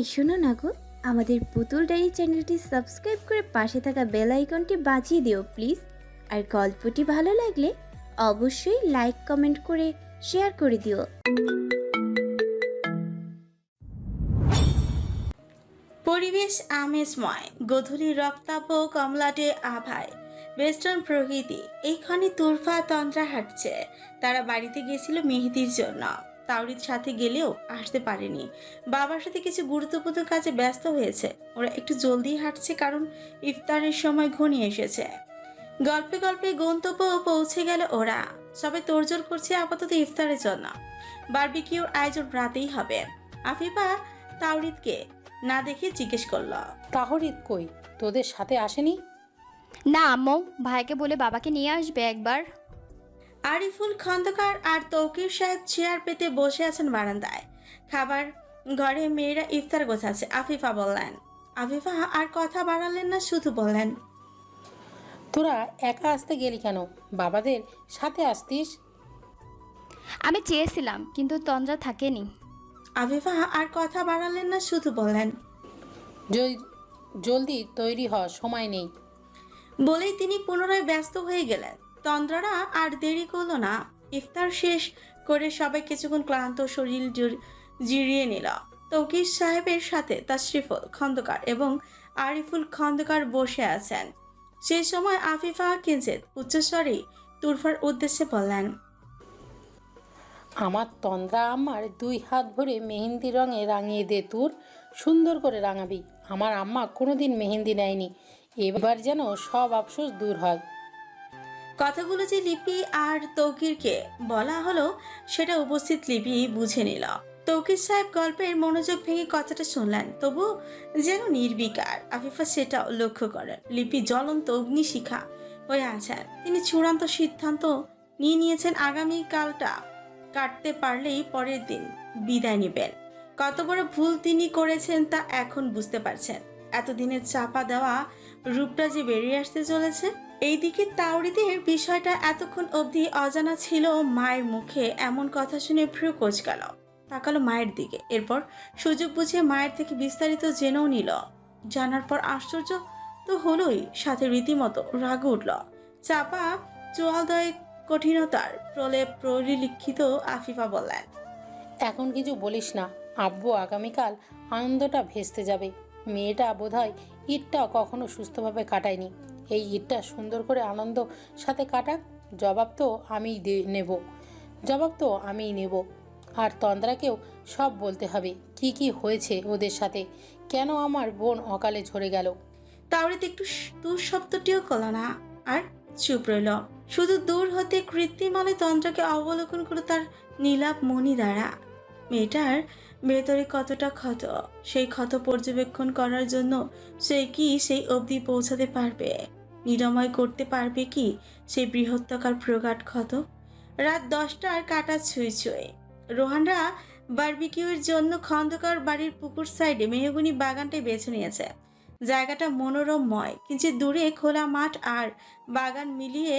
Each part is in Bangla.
এই শোনো না গো, আমাদের পুতুল ডায়েরি চ্যানেলটি সাবস্ক্রাইব করে পাশে থাকা বেল আইকনটি বাজিয়ে দিও, প্লিজ। আর গল্পটি ভালো লাগলে অবশ্যই লাইক, কমেন্ট করে শেয়ার করে দিও। পরিবেশ আমেজময়, গধূলি রক্তাপ কমলাটে আভায়। ওয়েস্টার্ন প্রকৃতি এইখানে তুরফা তন্দ্রা হাঁটছে। তারা বাড়িতে গিয়েছিল মেহেদির জন্য। তাওরির সাথে গেলেও আসতে পারেনি। বাবার সাথে কিছু গুরুত্বপূর্ণ কাজে ব্যস্ত হয়েছে। ওরা একটু জলদি হাঁটছে কারণ ইফতারের সময় ঘনিয়ে এসেছে। গল্পে গল্পে গন্তব্য পৌঁছে গেল ওরা। সবাই তোড়জোড় করছে আপাতত ইফতারের জন্য। বারবিকিউর আয়োজন রাতেই হবে। আফিফা তাওরিদকে না দেখে জিজ্ঞেস করল তাহরিদ কই? তোদের সাথে আসেনি? না আম্মু ভাইকে বলে বাবাকে নিয়ে আসবে একবার। আরিফুল খন্দকার আর তৌকির সাহেব চেয়ার পেতে বসে আছেন বারান্দায়। খাবার ঘরে মেয়েরা ইফতার গোছাচ্ছে। আফিফা বললেন আফিফা আর কথা বাড়ালেন না শুধু বললেন তোরা একা আসতে গেলি কেন? বাবাদের সাথে আসতিস? আমি চেয়েছিলাম কিন্তু তন্দ্রা থাকেনি। আফিফা আর কথা বাড়ালেন না শুধু বললেন জল- জলদি তৈরি হ সময় নেই। বলেই তিনি পুনরায় ব্যস্ত হয়ে গেলেন। তন্দ্রারা আর দেরি করল না। ইফতার শেষ করে সবাই কিছুক্ষণ ক্লান্ত শরীর জিরিয়ে নিল। তৌকির সাহেবের সাথে তাশরিফুল খন্দকার এবং আরিফুল খন্দকার বসে আছেন। সেই সময় আফিফা কিঞ্চিত উচ্চস্বরে তুরফার উদ্দেশ্যে বললেন, আমার তন্দ্রা আম্মার দুই হাত ভরে মেহেন্দি রঙে রাঙিয়ে দে তোর, সুন্দর করে রাঙাবি। আমার আম্মা কোনোদিন মেহেন্দি নেয়নি। এবার যেন সব আফসোস দূর হয়। কথাগুলো যে লিপি আর তৌকিরকে বলা হলো, সেটা উপস্থিত লিপি বুঝে নিল। তৌকির সাহেব গল্পের মনোযোগ ভেঙে কথাটা শুনলেন। তবু যেন নির্বিকার, আফিফা সেটাও লক্ষ্য করেন। লিপি জ্বলন্ত অগ্নিশিখা হয়ে আছেন। তিনি চূড়ান্ত সিদ্ধান্ত নিয়ে নিয়েছেন আগামী কালটা কাটতে পারলেই পরের দিন বিদায় নেবেন। কত বড় ভুল তিনি করেছেন তা এখন বুঝতে পারছেন। এতদিনের চাপা দেওয়া রূপটা যে বেরিয়ে আসতে চলেছে এইদিকে তাওরিদের বিষয়টা এতক্ষণ অবধি অজানা ছিল মায়ের মুখে, এমন কথা শুনে ভ্রু কোচকাল। তাকালো মায়ের দিকে, এরপর সুযোগ বুঝে মায়ের থেকে বিস্তারিত জেনেও নিল। জানার পর আশ্চর্য তো হলোই, সাথে রীতিমতো রাগ উঠল। চাপা, চোয়ালদয় কঠিনতার প্রলেপ পরিলিখিত আফিফা বললেন, এখন কিছু বলিস না, আব্বু আগামীকাল আনন্দটা ভেস্তে যাবে। মেয়েটা বোধহয় ঈদটা কখনো সুস্থভাবে কাটায়নি। এই ঈদটা সুন্দর করে আনন্দ সাথে কাটাক। জবাব তো আমিই নেব। জবাব তো আমিই নেব। আর তন্দ্রাকেও সব বলতে হবে, কি কি হয়েছে ওদের সাথে? কেন আমার বোন অকালে ঝরে গেল? তাওরিত একটু দূর শব্দটিও করল না। আর চুপ রইল। শুধু দূর হতে কৃত্রিম কৃত্রিমালে তন্ত্রকে অবলোকন করল তার নীলাপ মণি দ্বারা। মেয়েটার ভেতরে কতটা ক্ষত, সেই ক্ষত পর্যবেক্ষণ করার জন্য সে কি সেই অবধি পৌঁছাতে পারবে? নিরাময় করতে পারবে কি? সেই বৃহত্তকার প্রগাঢ় ক্ষত? রাত দশটার কাটা ছুঁই ছুঁই রোহানরা বারবিকিউর জন্য খন্দকার বাড়ির পুকুর সাইডে মেহগুনি বাগানটাই বেছে নিয়েছে। জায়গাটা মনোরমময়, কিন্তু দূরে খোলা মাঠ আর বাগান মিলিয়ে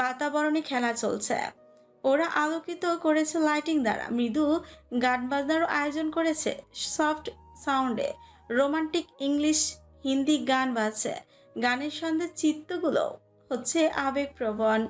বাতাবরণে খেলা চলছে। ওরা আলোকিত করেছে লাইটিং দ্বারা। মৃদু গান বাজনারও আয়োজন করেছে। সফট সাউন্ডে রোমান্টিক ইংলিশ হিন্দি গান বাজছে। গানের সঙ্গে চিত্তগুলো হচ্ছে আবেগপ্রবণ।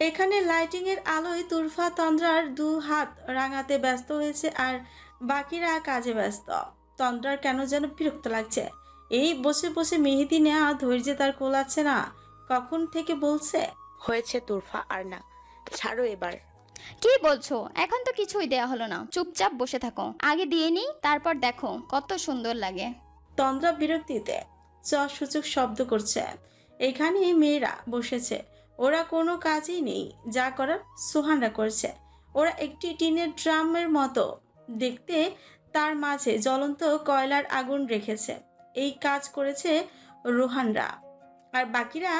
এখানে লাইটিং এর আলোয় তুরফা তন্দ্রার দু হাত রাঙাতে ব্যস্ত হয়েছে আর বাকিরা কাজে ব্যস্ত। তন্দ্রার কেন যেন বিরক্ত লাগছে। এই বসে বসে মেহেদি নেওয়া ধৈর্য তার কোলাচ্ছে না। কখন থেকে বলছে? হয়েছে তুরফা আর না। ছাড়ো এবার। কি বলছো? এখন তো কিছুই দেয়া হলো না। চুপচাপ বসে থাকো। আগে দিয়ে নিই তারপর দেখো। কত সুন্দর লাগে। তন্দ্রা বিরক্তিতে চ শব্দ করছে। এখানে মেয়েরা বসেছে। ওরা কোনো কাজই নেই, যা করার সোহানরা করছে। ওরা একটি টিনের ড্রামের মতো দেখতে তার মাঝে জ্বলন্ত কয়লার আগুন রেখেছে। এই কাজ করেছে রোহানরা। আর বাকিরা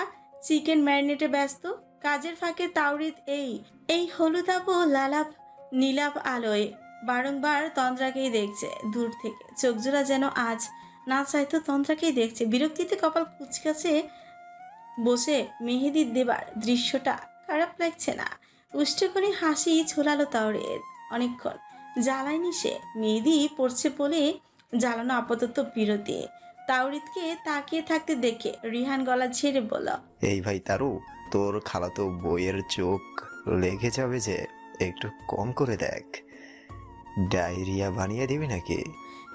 চিকেন ম্যারিনেটে ব্যস্ত। কাজের ফাঁকে তাওরিদ এই এই হলুদাব লালাপ নীলাপ আলোয় বারংবার তন্দ্রাকেই দেখছে। দূর থেকে চোখজোড়া যেন আজ না চাইতো তন্দ্রাকেই দেখছে। বিরক্তিতে কপাল কুচকাছে বসে মেহেদি দেবার দৃশ্যটা। খারাপ লাগছে না। উষ্ঠকণি হাসি ছোলালো তাওরের অনেকক্ষণ। জ্বালায়নি সে। মেহেদি পড়ছে বলে জ্বালানো আপাতত বিরতি। তাওরিদকে তাকিয়ে থাকতে দেখে রিহান গলা ছেড়ে বলল, এই ভাই তারু, তোর খালাতো বইয়ের চোখ লেগে যাবে যে, একটু কম করে দেখ। ডায়রিয়া বানিয়ে দিবি নাকি?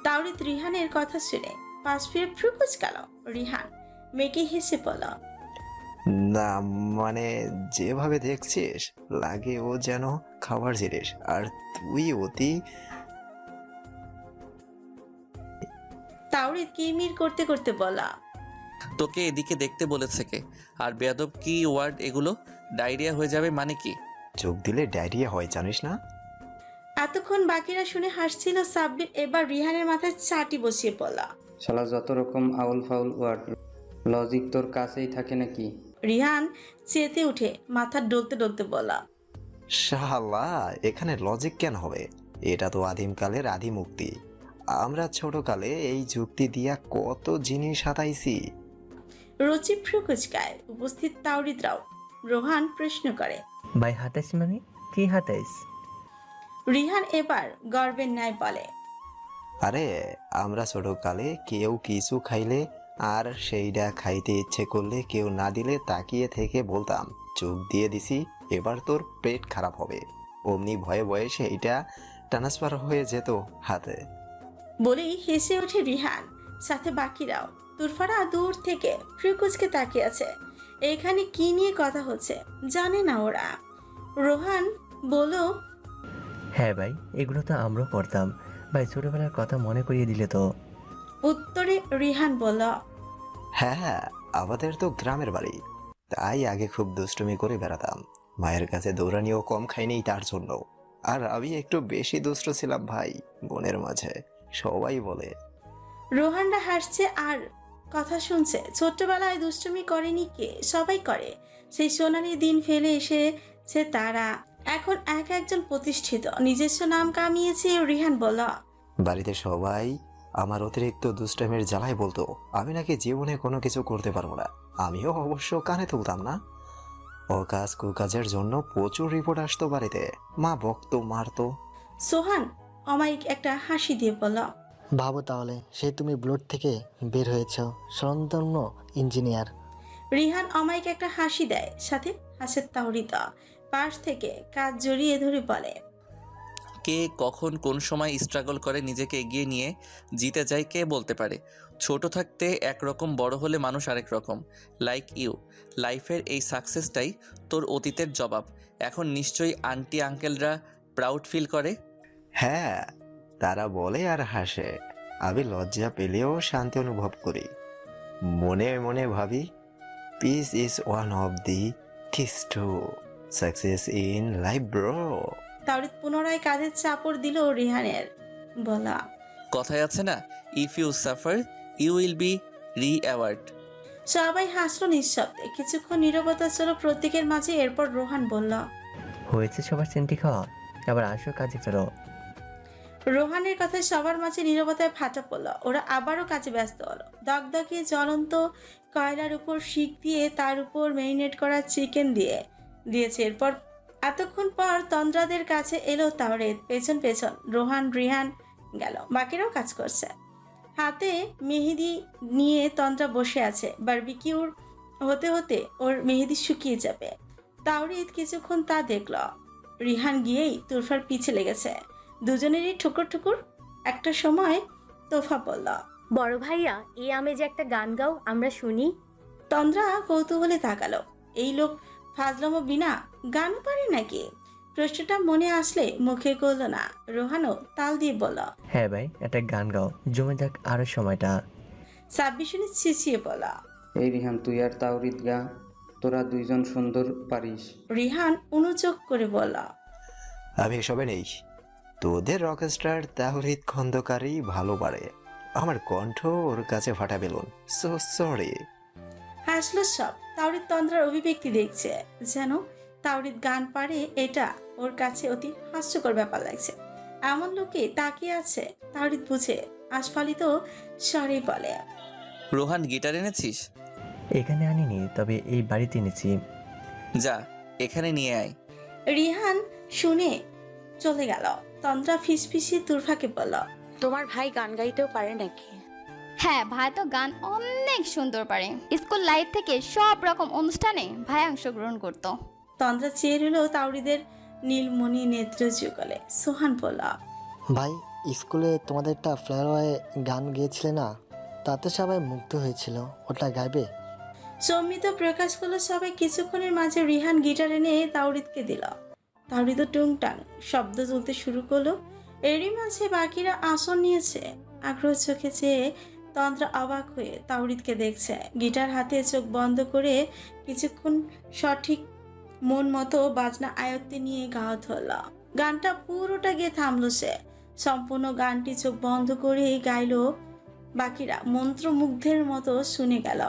তাওরিদ রিহানের কথা শুনে পাশ ফিরে ফ্রুকুচ গেল রিহান মেয়েকে হেসে বলল না মানে যেভাবে দেখছিস লাগে ও যেন খাবার জিনিস আর তুই অতি তাওরিদ কিরমির করতে করতে বলা তোকে এদিকে দেখতে বলেছে কে? আর বেয়াদব কি ওয়ার্ড এগুলো? ডায়রিয়া হয়ে যাবে মানে কি? চোখ দিলে ডায়রিয়া হয় জানিস না? এতক্ষণ বাকিরা শুনে হাসছিল সাব্বির এবার রিহানের মাথায় চাটি বসিয়ে পড়ল। শালা যত রকম আউল ফাউল ওয়ার্ড লজিক তোর কাছেই থাকে নাকি? রিহান চেতে উঠে মাথা ডলতে ডলতে বলা শালা এখানে লজিক কেন হবে? এটা তো আদিমকালের আদি মুক্তি। আমরা ছোটকালে এই যুক্তি দিয়া কত জিনিস হাতাইছি। রুচি ফ্রুকুচকায় উপস্থিত তাওরিদরাও রোহান প্রশ্ন করে ভাই হাতাইস মানে? কি হাতাইস রিহান এবার গর্বের ন্যায় বলে আরে আমরা ছোটকালে কেউ কিছু খাইলে আর সেইটা খাইতে ইচ্ছে করলে কেউ না দিলে তাকিয়ে থেকে বলতাম চোখ দিয়ে দিছি এবার তোর পেট খারাপ হবে। অমনি ভয়ে ভয়ে সেইটা ট্রান্সফার হয়ে যেত হাতে। বলেই হেসে ওঠে রিহান। সাথে বাকিরাও। তুরফারা দূর থেকে ফ্রিকুজকে তাকিয়ে আছে এখানে কি নিয়ে কথা হচ্ছে জানে না ওরা। রোহান বলল হ্যাঁ ভাই এগুলো তো আমরাও করতাম। ভাই ছোটবেলার কথা মনে করিয়ে দিলে তো। উত্তরে রিহান বলল হ্যাঁ হ্যাঁ আমাদের তো গ্রামের বাড়ি। তাই আগে খুব দুষ্টুমি করে বেড়াতাম। মায়ের কাছে দৌড়ানিও কম খাইনি তার জন্য। আর আমি একটু বেশি দুষ্ট ছিলাম ভাই বোনের মাঝে সবাই বলে। রোহানরা হাসছে আর কথা শুনছে ছোট্টবেলায় দুষ্টুমি করেনি কে? সবাই করে। সেই সোনালি দিন ফেলে এসেছে তারা। এখন এক একজন প্রতিষ্ঠিত। নিজস্ব নাম কামিয়েছে রিহান বলল। বাড়িতে সবাই আমার অতিরিক্ত দুষ্টামের জ্বালায় বলতো আমি নাকি জীবনে কোনো কিছু করতে পারব না। আমিও অবশ্য কানে তুলতাম না। ও অকাজ কুকাজের জন্য প্রচুর রিপোর্ট আসতো বাড়িতে। মা বকতো মারতো। সোহান অমায়িক একটা হাসি দিয়ে বলল ভাবো তাহলে সে তুমি ব্লড থেকে বের হয়েছ স্বনামধন্য ইঞ্জিনিয়ার। রিহান অমায়িক একটা হাসি দেয় সাথে হাসের তাহরিতা পাশ থেকে কাজ জড়িয়ে ধরে বলে কে কখন কোন সময় স্ট্রাগল করে নিজেকে এগিয়ে নিয়ে জিতে যায় কে বলতে পারে। ছোট থাকতে একরকম বড় হলে মানুষ আরেক রকম। লাইক ইউ লাইফের এই সাকসেসটাই তোর অতীতের জবাব। এখন নিশ্চয়ই আন্টি আঙ্কেলরা প্রাউড ফিল করে? হ্যাঁ তারা বলে আর হাসে। আমি লজ্জা পেলেও শান্তি অনুভব করি। মনে মনে ভাবি peace is one of the keys to success in life bro Taorit পুনরায় কাঁধের চাপড় দিল রিহানের। বলা। কথায় আছে না if you suffer you will be reward সবাই হাসলো নিঃশব্দে। কিছুক্ষণ নীরবতা ছিল প্রত্যেকের মাঝে এরপর রোহান বলল হয়েছে সবার সেন্টি খাওয়া আবার আসো কাজে ফেরো। রোহানের কথায় সবার মাঝে নীরবতায় ফাটা পড়ল। ওরা আবারও কাজে ব্যস্ত হলো। দগদগে জ্বলন্ত কয়লার উপর শিক দিয়ে তার উপর ম্যারিনেট করা চিকেন দিয়ে দিয়েছে। এরপর এতক্ষণ পর তন্দ্রাদের কাছে এলো তাওরেদ। পেছন পেছন রোহান রিহান গেল। বাকিরাও কাজ করছে। হাতে মেহেদি নিয়ে তন্দ্রা বসে আছে। বারবিকিউর হতে হতে ওর মেহেদি শুকিয়ে যাবে। তাওরিদ কিছুক্ষণ তা দেখল। রিহান গিয়েই তুরফার পিছে লেগেছে। দুজনেরই ঠুকুর ঠুকুর একটা সময় তোফা বলল বড় ভাইয়া এ এই আমেজে একটা গান গাও আমরা শুনি। তন্দ্রা কৌতূহলে তাকালো। এই লোক ফাজলামো বিনা গানও পারে নাকি? প্রশ্নটা মনে আসলে মুখে করল না। রোহানও তাল দিয়ে বলল হ্যাঁ ভাই একটা গান গাও জমে যাক আরও সময়টা। সাব্বিশুনি ছিছিয়ে বলল এই রিহান তুই আর তাওরিদ গা তোরা দুইজন সুন্দর পারিস। রিহান অনুযোগ করে বলল আমি এসবে নেই। তোদের রকস্টার তাহরিদ খন্দকারই ভালো পারে। আমার কণ্ঠ ওর কাছে ফাটা বেলুন। সো সরি হাসলো সব। তাওরিদ তন্দ্রার অভিব্যক্তি দেখছে যেন তাওরিদ গান পারে এটা ওর কাছে অতি হাস্যকর ব্যাপার লাগছে। এমন লোকে তাকিয়ে আছে তাওরিদ বুঝে আস্ফালিত স্বরে বলে। রোহান গিটার এনেছিস? এখানে আনিনি তবে এই বাড়িতে এনেছি। যা এখানে নিয়ে আয়। রিহান শুনে চলে গেল। তন্দ্রা ফিসফিসিয়ে তুরফাকে বলল তোমার ভাই গান গাইতেও পারে নাকি? হ্যাঁ ভাই তো গান অনেক সুন্দর পারে। স্কুল লাইফ থেকে সব রকম অনুষ্ঠানে ভাই অংশগ্রহণ করতো। তন্দ্রা চেয়ে রইল তাওরিদের নীলমণি নেত্র যুগলে। সোহান বলল ভাই স্কুলে তোমাদেরটা ফ্লাওয়ারে গান গেয়েছিলে না? তাতে সবাই মুগ্ধ হয়েছিল। ওটা গাইবে? সম্মিত প্রকাশ করল সবাই কিছুক্ষণের মাঝে রিহান গিটার এনে তাওরিদকে দিল। তাওরিদও টুংটাং শব্দ তুলতে শুরু করল। এরই মাঝে বাকিরা আসন নিয়েছে। আগ্রহ চোখে চেয়ে তন্ত্রা অবাক হয়ে তাওরিদকে দেখছে। গিটার হাতে চোখ বন্ধ করে কিছুক্ষণ সঠিক মন মতো বাজনা আয়ত্তে নিয়ে গাওয়া ধরল। গানটা পুরোটা গিয়ে থামলো সে। সম্পূর্ণ গানটি চোখ বন্ধ করেই গাইলো বাকিরা। মন্ত্রমুগ্ধের মতো শুনে গেল।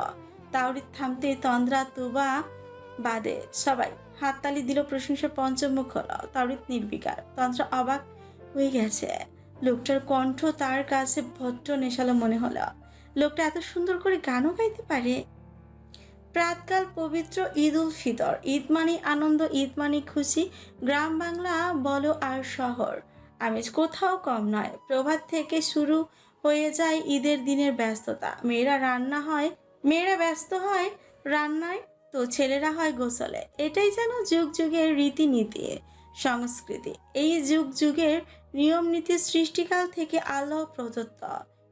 তাওরিদ থামতে তন্দ্রা, তুবা বাদে সবাই হাততালি দিল প্রশংসা পঞ্চমুখ হলো। তাওরিদ নির্বিকার। তন্দ্রা অবাক হয়ে গেছে। লোকটার কণ্ঠ তার কাছে ভট্ট নেশালো মনে হলো। লোকটা এত সুন্দর করে গানও গাইতে পারে। প্রাতকাল পবিত্র ঈদ উল ফিতর। ঈদ মানে আনন্দ, ঈদ মানে খুশি। গ্রাম বাংলা বলো আর শহর। আমেজ কোথাও কম নয়। প্রভাত থেকে শুরু হয়ে যায় ঈদের দিনের ব্যস্ততা। মেয়েরা রান্না হয়, মেয়েরা ব্যস্ত হয় রান্নায়, তো ছেলেরা হয় গোসলে। এটাই যেন যুগ যুগের রীতিনীতি, সংস্কৃতি। এই যুগ যুগের নিয়ম নীতি সৃষ্টিকাল থেকে আল্লাহ প্রদত্ত।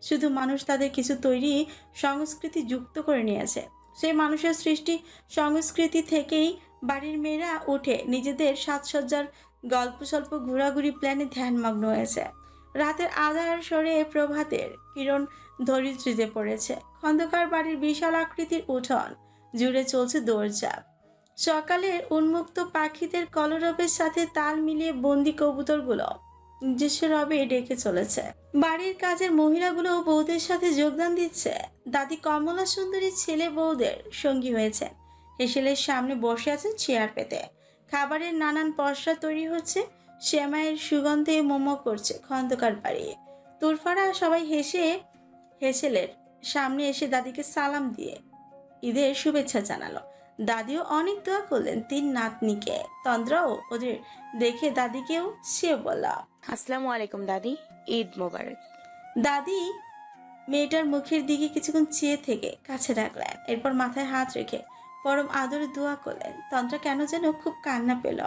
শুধু মানুষ তাদের কিছু তৈরি সংস্কৃতি যুক্ত করে নিয়েছে। সেই মানুষের সৃষ্টি সংস্কৃতি থেকেই বাড়ির মেয়েরা উঠে নিজেদের সাজসজ্জার গল্প স্বল্প ঘোরাঘুরি প্ল্যানে ধ্যানমগ্ন হয়েছে। রাতের আধার সরে প্রভাতের কিরণ ধরিত্রীতে পড়েছে। খন্দকার বাড়ির বিশাল আকৃতির উঠোন জুড়ে চলছে দৌড়ঝাঁপ। সকালের উন্মুক্ত পাখিদের কলরবের সাথে তাল মিলিয়ে বন্দি কবুতরগুলো নিজস্ব রবে ডেকে চলেছে। বাড়ির কাজের মহিলাগুলো বউদের সাথে যোগদান দিচ্ছে। দাদি কমলা সুন্দরী ছেলে বউদের সঙ্গী হয়েছেন হেসেলের সামনে বসে আছেন চেয়ার পেতে। খাবারের নানান পসরা তৈরি হচ্ছে। শ্যামায়ের সুগন্ধে মোমো করছে খন্দকার বাড়ি। তুরফারা সবাই হেসে, হেসেলের সামনে এসে দাদিকে সালাম দিয়ে ঈদের শুভেচ্ছা জানালো। দাদিও অনেক দোয়া করলেন তিন নাতনিকে। তন্দ্রাও ওদের দেখে দাদিকেও সে বলা। আসসালামু আলাইকুম দাদি। ঈদ মোবারক। দাদি মেয়েটার মুখের দিকে কিছুক্ষণ চেয়ে থেকে কাছে রাখলেন এরপর মাথায় হাত রেখে পরম আদরে দোয়া করলেন। তন্ত্রা কেন যেন খুব কান্না পেল।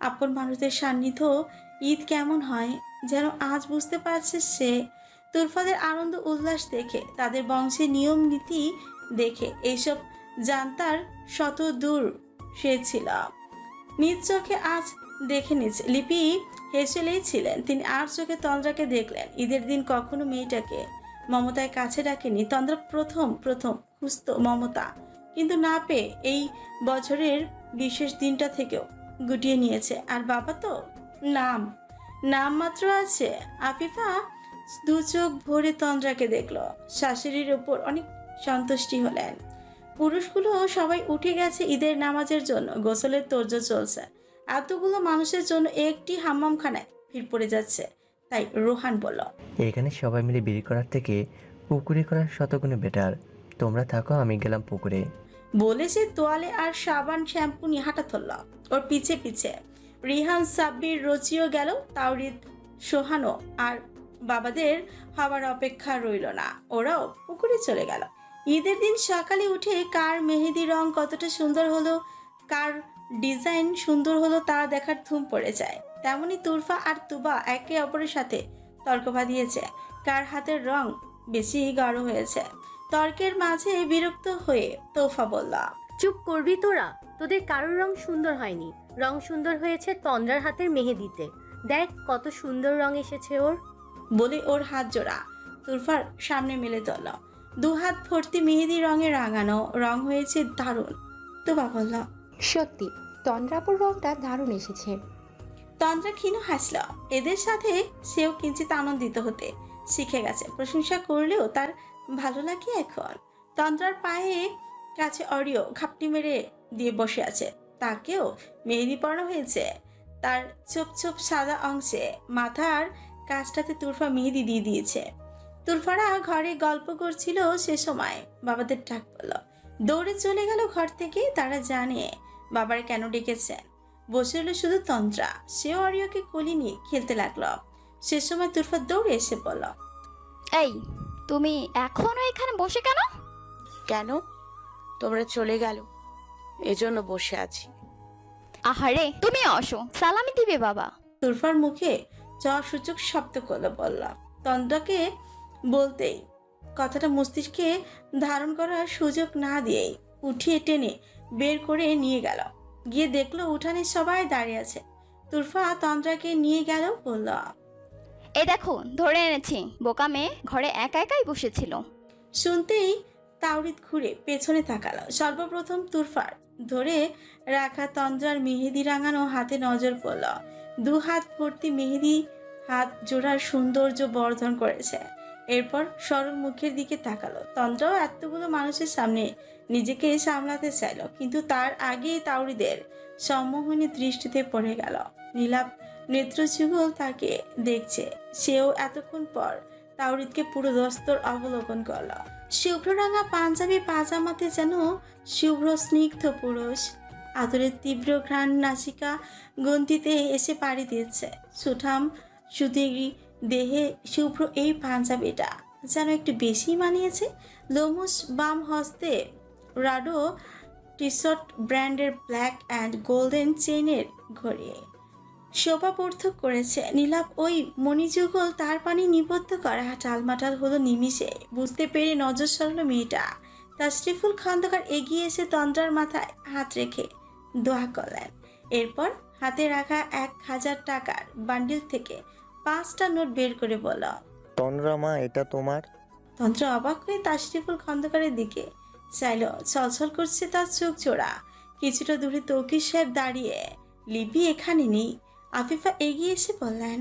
আপন মানুষদের সান্নিধ্য ঈদ কেমন হয় যেন আজ বুঝতে পারছে সে। তুরফাদের আনন্দ উল্লাস দেখে তাদের বংশের নিয়ম নীতি দেখে এইসব জানতার শত দূর সে ছিল। নিজ চোখে আজ দেখে নিচ্ছে লিপি হেসেলেই ছিলেন। তিনি আর চোখে তন্দ্রাকে দেখলেন। ঈদের দিন কখনো মেয়েটাকে মমতায় কাছে ডাকেনি। তন্দ্রা প্রথম প্রথম খুঁজত মমতা। কিন্তু না পেয়ে এই বছরের বিশেষ দিনটা থেকেও গুটিয়ে নিয়েছে। আর বাবা তো নাম নাম মাত্র আছে। আফিফা দু চোখ ভরে তন্দ্রাকে দেখল। শাশুড়ির ওপর অনেক সন্তুষ্টি হলেন। পুরুষগুলো সবাই উঠে গেছে ঈদের নামাজের জন্য। গোসলের তোর্য চলছে। এতগুলো মানুষের জন্য একটি হাম্মামখানায় ভিড় পড়ে যাচ্ছে তাই রোহান বলল। এখানে সবাই মিলে বিড়ি করার থেকে পুকুরে করার শতগুণে বেটার। তোমরা থাকো আমি গেলাম পুকুরে। বলে সে তোয়ালে আর সাবান শ্যাম্পু নিয়ে হাঁটা ধরল। ওর পিছে পিছে রিহান সাব্বির রচিও গেল তাওরিদ সোহানো আর বাবাদের হওয়ার অপেক্ষা রইল না। ওরাও পুকুরে চলে গেল। ঈদের দিন সকালে উঠে কার মেহেদি রং কতটা সুন্দর হলো কার ডিজাইন সুন্দর হলো তা দেখার ধুম পড়ে যায়। তেমনি তুরফা আর তুবা একে অপরের সাথে তর্ক বাঁধিয়েছে কার হাতের রং বেশি গাঢ় হয়েছে। তর্কের মাঝে বিরক্ত হয়ে তোফা বলল চুপ করবি তোরা তোদের কারোর রং সুন্দর হয়নি। রং সুন্দর হয়েছে তন্দ্রার হাতের মেহেদিতে। দেখ কত সুন্দর রং এসেছে ওর। বলে ওর হাত জোড়া। তুরফার সামনে মেলে ধরল। দু হাত ভর্তি মেহেদি রঙে রাঙানো রং হয়েছে দারুণ। তোবা বলল সত্যি তন্দ্রাপুর রংটা দারুণ এসেছে। তন্দ্রা ক্ষীণ হাসল। এদের সাথে সেও কিঞ্চিত আনন্দিত হতে শিখে গেছে। প্রশংসা করলেও তার ভালো লাগে এখন। তন্দ্রার পায়ে কাছে অরিও ঘাপটি মেরে দিয়ে বসে আছে। তাকেও মেহেদি পড়ানো হয়েছে। তার চোপ চোপ সাদা অংশে মাথার কাজটাতে তুরফা মেহেদি দিয়ে দিয়েছে। তুরফারা ঘরে গল্প করছিল সে সময়। বাবাদের ডাক পড়ল। দৌড়ে চলে গেল ঘর থেকে। তারা জানে বাবার কেন ডেকেছেন। বসে হলো শুধু তন্ত্রা সেও অরিয়কে কোলে নিয়ে খেলতে লাগল। সে সময় তুরফা দৌড়ে এসে বলল এই তুমি এখনও এখানে বসে কেন? কেন? তোমরা চলে গেল। এজন্য বসে আছি। আহারে তুমি আসো। সালামি দিবে বাবা। তুরফার মুখে চ সূচক শব্দ করল বললাম তন্দ্রাকে বলতেই কথাটা মস্তিষ্কে ধারণ করার সুযোগ না দিয়েই উঠিয়ে টেনে বের করে নিয়ে গেল। গিয়ে দেখল উঠানে সবাই দাঁড়িয়ে আছে। তুরফা তন্দ্রাকে নিয়ে গেল বলল এ দেখো ধরে এনেছি। বোকা মেয়ে ঘরে একা একাই বসেছিল। শুনতেই তাওরিত ঘুরে পেছনে তাকালো। সর্বপ্রথম তুরফার ধরে রাখা তন্দ্রার মেহেদি রাঙানো হাতে নজর পড়ল। দু হাত ভর্তি মেহেদি হাত জোড়ার সৌন্দর্য বর্ধন করেছে। এরপর সরল মুখের দিকে তাকালো। তন্দ্রাও এতগুলো মানুষের সামনে নিজেকে সামলাতে চাইল, কিন্তু তার আগেই তাওরিদের সম্মোহনী দৃষ্টিতে পড়ে গেল। নীলাপ নেত্রযুগল তাকে দেখছে। সেও এতক্ষণ পর তাওরিদকে পুরো দস্তর অবলোকন করল। শুভ্ররাঙা পাঞ্জাবি পাজামাতে যেন শুভ্র স্নিগ্ধ পুরুষ, আদরের তীব্র ঘ্রাণ নাসিকা গন্তিতে এসে পাড়ি দিয়েছে। সুঠাম সুতিরি দেহে শুভ্র এই পাঞ্জাবিটা। যেন একটু বেশি মানিয়েছে লোমুস বাম হস্তে রাডো টি শার্ট ব্র্যান্ডের ব্ল্যাক অ্যান্ড গোল্ডেন চেইনের ঘড়ি। শোভা পর্থক করেছে। নীলাপ ওই মণিযুগল তার পানি নিবদ্ধ করা টালমাটাল হলো নিমিষে। বুঝতে পেরে নজর সরল মেয়েটা। তাশরিফুল খন্দকার এগিয়ে এসে তন্দ্রার মাথায় হাত রেখে দোয়া করলেন। এরপর হাতে রাখা এক হাজার টাকার বান্ডিল থেকে পাঁচটা নোট বের করে বলল তন্দ্রা মা এটা তোমার? তন্ত্র অবাক হয়ে তাশরিফুল খন্দকারের দিকে চাইল ছলছল করছে তার চোখ জোড়া। কিছুটা দূরে তৌকির সাহেব দাঁড়িয়ে লিপি এখানে নেই। আফিফা এগিয়ে এসে বললেন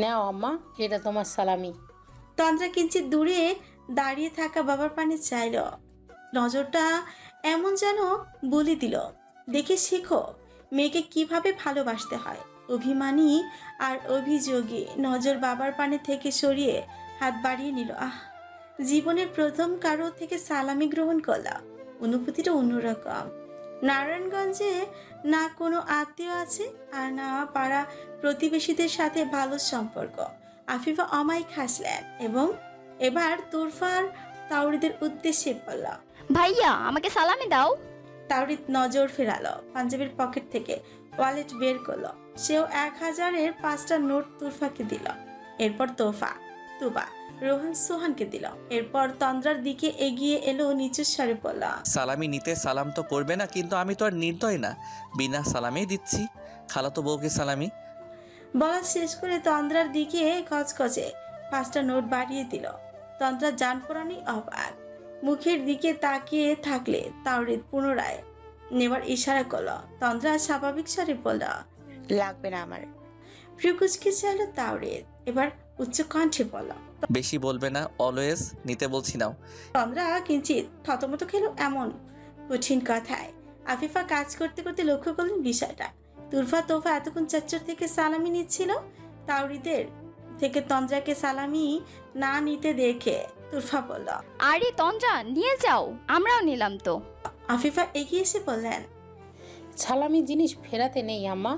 নাও আম্মা এটা তোমার সালামি। তন্দ্রা কিঞ্চিত দূরে দাঁড়িয়ে থাকা বাবার পানে চাইল। নজরটা এমন যেন বলি দিল দেখে শেখো মেয়েকে কীভাবে ভালোবাসতে হয়। অভিমানী আর অভিযোগী। নজর বাবার পানে থেকে সরিয়ে হাত বাড়িয়ে নিল। আহ জীবনের প্রথম কারও থেকে সালামি গ্রহণ করলাম অনুভূতিটা অন্যরকম। নারায়ণগঞ্জে না কোনো আত্মীয় আছে আর না পাড়া প্রতিবেশীদের সাথে ভালো সম্পর্ক। আফিফা অমায়িক হাসলেন এবং এবার তুরফার তাওরিদের উদ্দেশ্যে বলল ভাইয়া আমাকে সালামি দাও। তাওরিদ নজর ফেরালো। পাঞ্জাবির পকেট থেকে ওয়ালেট বের করল। সেও এক হাজারের পাঁচটা নোট তুরফাকে দিল। এরপর তোফা তুবা রোহান সোহানকে দিল। এরপর তন্দ্রার দিকে এগিয়ে এলো নিচু স্বরে বলল সালামি নিতে সালাম তো করবে না কিন্তু আমি তো আর নির্দয় না। বিনা সালামেই দিচ্ছি। খালাতো বউকে সালামি। বলা শেষ করে তন্দ্রার দিকে কচকচে পাঁচটা নোট বাড়িয়ে দিল। তন্দ্রা যান পড়ানি অবাক। মুখের দিকে তাকিয়ে থাকলে তাওরিদ পুনরায় নেবার ইশারা করল। তন্দ্রা স্বাভাবিক স্বরে বলল লাগবে না আমার। ফ্রিকুচকে চাইল তাওরিদ এবার উচ্চ কণ্ঠে বলল বেশি বলবে না অলওয়েজ নিতে বলছি নাও। তন্দ্রা কিঞ্চিত থতমত খেলো এমন কঠিন কথায়। আফিফা কাজ করতে করতে লক্ষ্য করলেন বিষয়টা। তুরফা তোফা এতক্ষণ চাচ্চর থেকে সালামি নিচ্ছিল তাওরিদের থেকে তন্দ্রাকে সালামি না নিতে দেখে তুরফা বলল আরে তন্দ্রা নিয়ে যাও আমরাও নিলাম তো। আফিফা এগিয়ে এসে বললেন সালামি জিনিস ফেরাতে নেই আম্মা।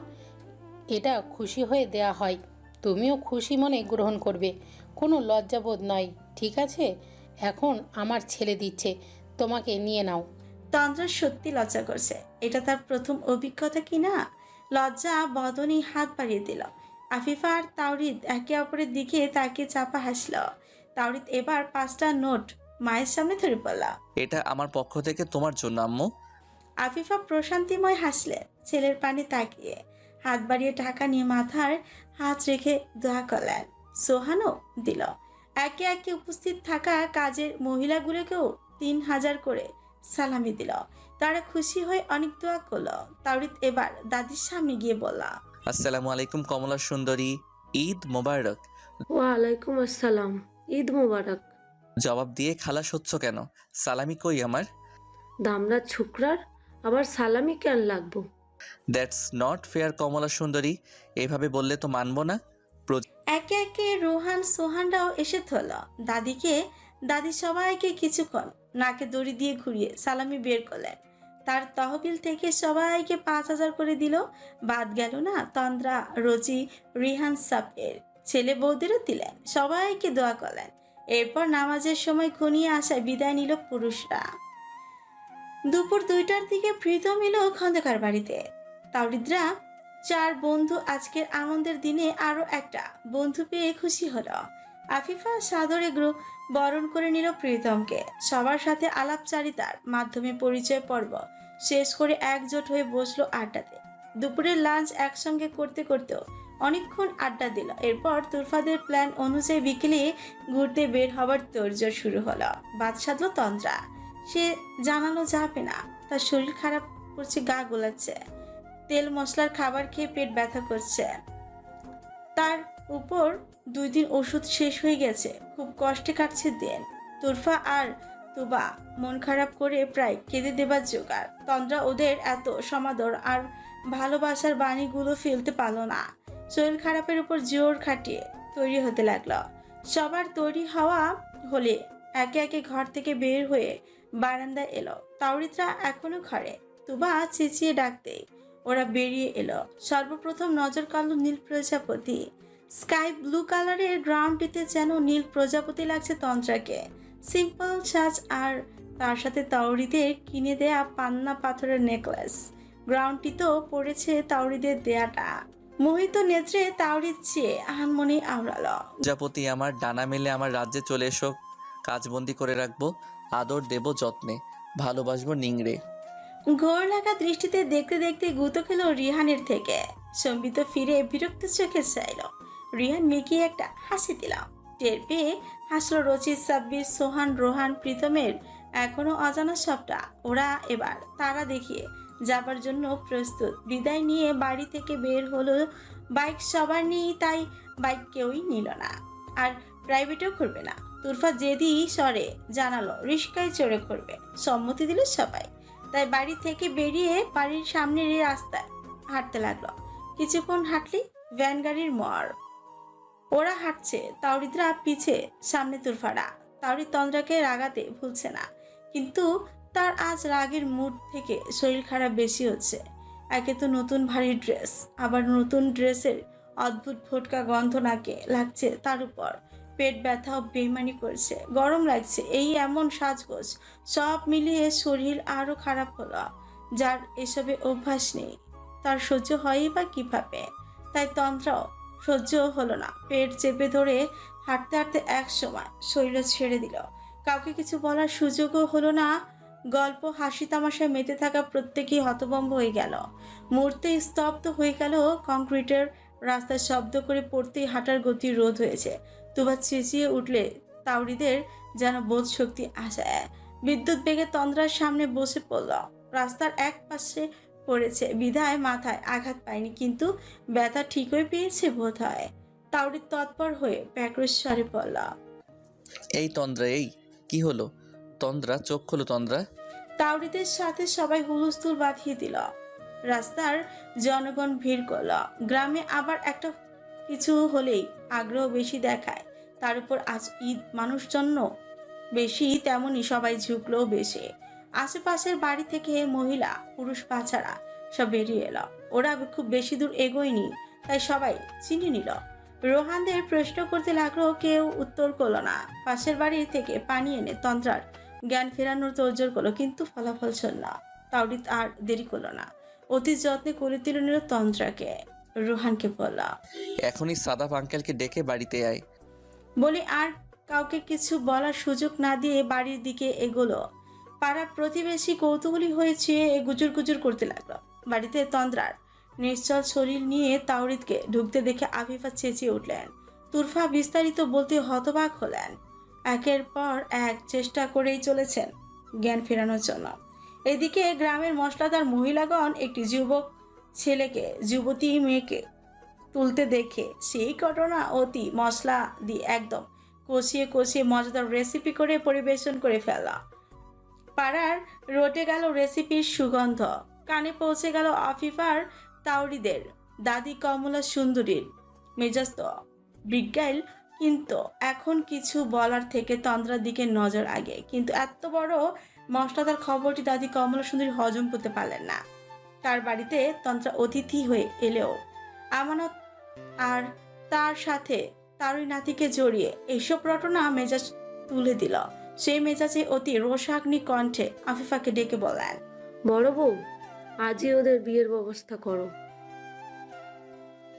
এটা খুশি হয়ে দেয়া হয়। তুমিও খুশি মনে গ্রহণ করবে। কোনো লজ্জাবোধ নয় ঠিক আছে? এখন আমার ছেলে দিচ্ছে তোমাকে নিয়ে নাও। তন্দ্রা সত্যি লজ্জা করছে। এটা তার প্রথম অভিজ্ঞতা কি না? লজ্জা বদনী হাত বাড়িয়ে দিল। আফিফা আর তাওরিদ একে অপরের দিকে তাকে চাপা হাসল। তাওরিদ এবার পাঁচটা নোট মায়ের সামনে ধরে পড়ল এটা আমার পক্ষ থেকে তোমার জন্য আম্মু। আফিফা প্রশান্তিময় হাসলে ছেলের পানে তাকিয়ে। হাত বাড়িয়ে টাকা নিয়ে মাথার হাত রেখে দোয়া করলেন। সোহানও দিল। একে একে উপস্থিত থাকা কাজের মহিলাগুলোকেও তিন হাজার করে সালামি দিল। তারা খুশি হয়ে অনেক দোয়া করল। তাওরিত এবার দাদির সামনে গিয়ে বলল আসসালামু আলাইকুম কমলা সুন্দরী ঈদ মোবারক। ওয়ালাইকুম আসসালাম ঈদ মোবারক। জবাব দিয়ে খালাস হচ্ছ কেন? সালামি কই আমার? দামরা ছুকরার আবার সালামি কেন লাগবো? দ্যাটস নট ফেয়ার কমলা সুন্দরী। এভাবে বললে তো মানবো না। একে একে রোহান সোহানরাও এসে ধরল। দাদিকে দাদি সবাইকে কিছুক্ষণ নাকে দড়ি দিয়ে ঘুরিয়ে সালামি বের করলেন। তার তহবিল থেকে সবাইকে পাঁচ হাজার করে দিল। বাদ গেল না তন্দ্রা, রোজি, রিহান সাপের ছেলে বৌদিরও দিলেন। সবাইকে দোয়া করলেন। এরপর নামাজের সময় ঘনিয়ে আসায় বিদায় নিল পুরুষরা। দুপুর দুইটার দিকে প্রীতম এলো খন্দকার বাড়িতে। তাওরিদরা, চার বন্ধু আজকের আনন্দের দিনে আরও একটা। বন্ধু পেয়ে খুশি হলো। আফিফা সাদরে গ্রুপ বরণ করে নিল প্রীতমকে। সবার সাথে আলাপচারিতার মাধ্যমে পরিচয় পর্ব শেষ করে একজোট হয়ে বসল আড্ডাতে। দুপুরের লাঞ্চ একসঙ্গে করতে করতেও অনেকক্ষণ আড্ডা দিল। এরপর তুরফাদের প্ল্যান অনুযায়ী বিকেলে ঘুরতে বের হওয়ার তোড়জোড় শুরু হলো। বাদ তন্দ্রা সে জানানো যাবে না। তার শরীর খারাপ করছে, গা গোলাচ্ছে। তেল, মশলার খাবার খেয়ে পেট ব্যথা করছে। তার উপর দুই দিন ওষুধ শেষ হয়ে গেছে। খুব কষ্টে কাটছে দিন। তোরফা আর তুবা মন খারাপ করে প্রায় কেঁদে দেবার জোগাড়। তন্দ্রা ওদের এত সমাদর আর ভালোবাসার বাণীগুলো ফেলতে পারল না। শরীর খারাপের উপর জোর খাটিয়ে তৈরি হতে লাগল। সবার তৈরি হওয়া হলে একে একে ঘর থেকে বের হয়ে বারান্দায় এলো। তাওরিত্রা এখনও ঘরে। তুবা চেঁচিয়ে ডাকতেই ওরা বেরিয়ে এলো। সর্বপ্রথম নজর কাড়ল নীল প্রজাপতি। স্কাই ব্লু কালারের গ্রাউন্ডটিতে যেন নীল প্রজাপতি লাগছে তন্ত্রাকে। সিম্পল সাজ আর তার সাথে তাওরিদের কিনে দেয়া পান্না পাথরের নেকলেস। গ্রাউন্ডটি তো পড়েছে তাওরিদের দেয়াটা। মোহিত নেত্রে তাওরির চেয়ে আনমনে আওড়ালো। প্রজাপতি, আমার ডানা মেলে আমার রাজ্যে চলে এসো। কাজবন্দি করে রাখব। আদর দেব যত্নে, ভালোবাসবো নিংড়ে। ঘোর লাগা দৃষ্টিতে দেখতে দেখতে গুতো খেলো রিহানের থেকে। সম্বিত ফিরে বিরক্ত চোখে চাইল। রিহান মেকিয়ে একটা হাসি দিলাম টের পেয়ে হাসলো রচিত সাব্বির, সোহান, রোহান, প্রীতমের এখনও অজানা সবটা। ওরা এবার তারা দেখিয়ে যাবার জন্য প্রস্তুত। বিদায় নিয়ে বাড়ি থেকে বের হলো বাইক সবার নিয়েই তাই বাইক কেউই নিল না। আর প্রাইভেটেও করবে না। তুরফা জেদি স্বরে জানালো রিস্কায় চড়ে করবে, সম্মতি দিল সবাই। তাই বাড়ি থেকে বেরিয়ে বাড়ির সামনের এই রাস্তায় হাঁটতে লাগল। কিছুক্ষণ হাঁটলি ভ্যান গাড়ির মর ওরা হাঁটছে, তাওরিদরা পিছে, সামনে তুরফারা। তাওরি তন্দ্রাকে রাগাতে ভুলছে না, কিন্তু তার আজ রাগের মুড থেকে শরীর খারাপ বেশি হচ্ছে। একে তো নতুন ভারী ড্রেস, আবার নতুন ড্রেসের অদ্ভুত ফোটকা গন্ধ নাকে লাগছে তার উপর। পেট ব্যথাও বেমানি করছে। গরম লাগছে, এই এমন সাজগোজ। সব মিলিয়ে শরীর আরও খারাপ হলো, যার এসবে অভ্যাস নেই। তার সহ্য হয়ই বা কীভাবে? তাই তন্ত্রাও সহ্য হলো না। পেট চেপে ধরে হাঁটতে হাঁটতে এক সময় শরীর ছেড়ে দিল। কাউকে কিছু বলার সুযোগও হলো না। গল্প, হাসি তামাশায় মেতে থাকা প্রত্যেকেই হতভম্ব হয়ে গেল। মুহূর্তে স্তব্ধ হয়ে গেল কংক্রিটের রাস্তায় শব্দ করে পড়তেই হাঁটার গতি রোধ হয়েছে। তুবা চেঁচিয়ে উঠলে তাওরিদের যেন বোধ শক্তি আসে বিদ্যুৎ বেগে তন্দ্রার সামনে বসে পড়ল। রাস্তার এক পাশে পড়েছে বিধায় মাথায় আঘাত পায়নি কিন্তু ব্যথা ঠিকই পেয়েছে বোধ হয় তাওরির তৎপর হয়ে প্যাক্রস্বরে পড়ল। এই তন্দ্রা এই কি হলো? তন্দ্রা চোখ খোলো তন্দ্রা। তাওরিদের সাথে সবাই হুলস্থুল বাঁধিয়ে দিল। রাস্তার জনগণ ভিড় করল। গ্রামে আবার একটা কিছু হলেই আগ্রহ বেশি দেখায়। তার উপর আজ ঈদ মানুষজন্য বেশি তেমনই সবাই ঝুঁকলেও বেশি। আশেপাশের বাড়ি থেকে মহিলা, পুরুষ বাচ্চারা সব বেরিয়ে এলো। ওরা খুব বেশি দূর এগোয়নি, তাই সবাই চিনে নিল। রোহানদের প্রশ্ন করতে লাগল, কেউ উত্তর করল না। পাশের বাড়ি থেকে পানি এনে তন্ত্রার জ্ঞান ফেরানোর তোড়জোড় করল, কিন্তু ফলাফল না তাওরিত আর দেরি করল না। অতি যত্নে করে তুলে নিল তন্ত্রাকে। রোহানকে বলা। এখনই সাদাপ আঙ্কেলকে ডেকে বাড়িতে আয়। বলে আর কাউকে কিছু বলার সুযোগ না দিয়ে বাড়ির দিকে এগোলো। পাড়া প্রতিবেশী কৌতূহলী হয়েছে গুজুর গুজুর করতে লাগল। বাড়িতে তন্দ্রার নিশ্চল শরীর নিয়ে তাওরিদকে ঢুকতে দেখে আফিফা চেঁচিয়ে উঠলেন। তুরফা বিস্তারিত বলতে হতবাক হলেন। একের পর এক চেষ্টা করেই চলেছেন জ্ঞান ফেরানোর জন্য। এদিকে গ্রামের মশলাদার মহিলাগণ একটি যুবক ছেলেকে, যুবতী মেয়েকে তুলতে দেখে সেই ঘটনা অতি মশলা দিয়ে একদম। কষিয়ে কষিয়ে মজাদার রেসিপি করে পরিবেশন করে ফেলা পাড়ার রটে গেল রেসিপির সুগন্ধ। কানে পৌঁছে গেল আফিফার তাওরিদের, দাদি কমলা সুন্দরীর। মেজাজ তো বিজ্ঞাইল কিন্তু এখন কিছু বলার থেকে তন্দ্রার দিকে নজর আগে। কিন্তু এত বড় মশলাদার খবরটি দাদি কমলা সুন্দরী হজম করতে পারলেন না। তার বাড়িতে তন্ত্রা অতিথি হয়ে এলেও আমানত আর তার সাথে তারই নাতিকে জড়িয়ে এইসব রটনা মেজাজ তুলে দিল। সেই মেজাজে অতি রোষাগ্নি কণ্ঠে আফিফাকে ডেকে বলেন বড় বউ, আজই ওদের বিয়ের ব্যবস্থা করো।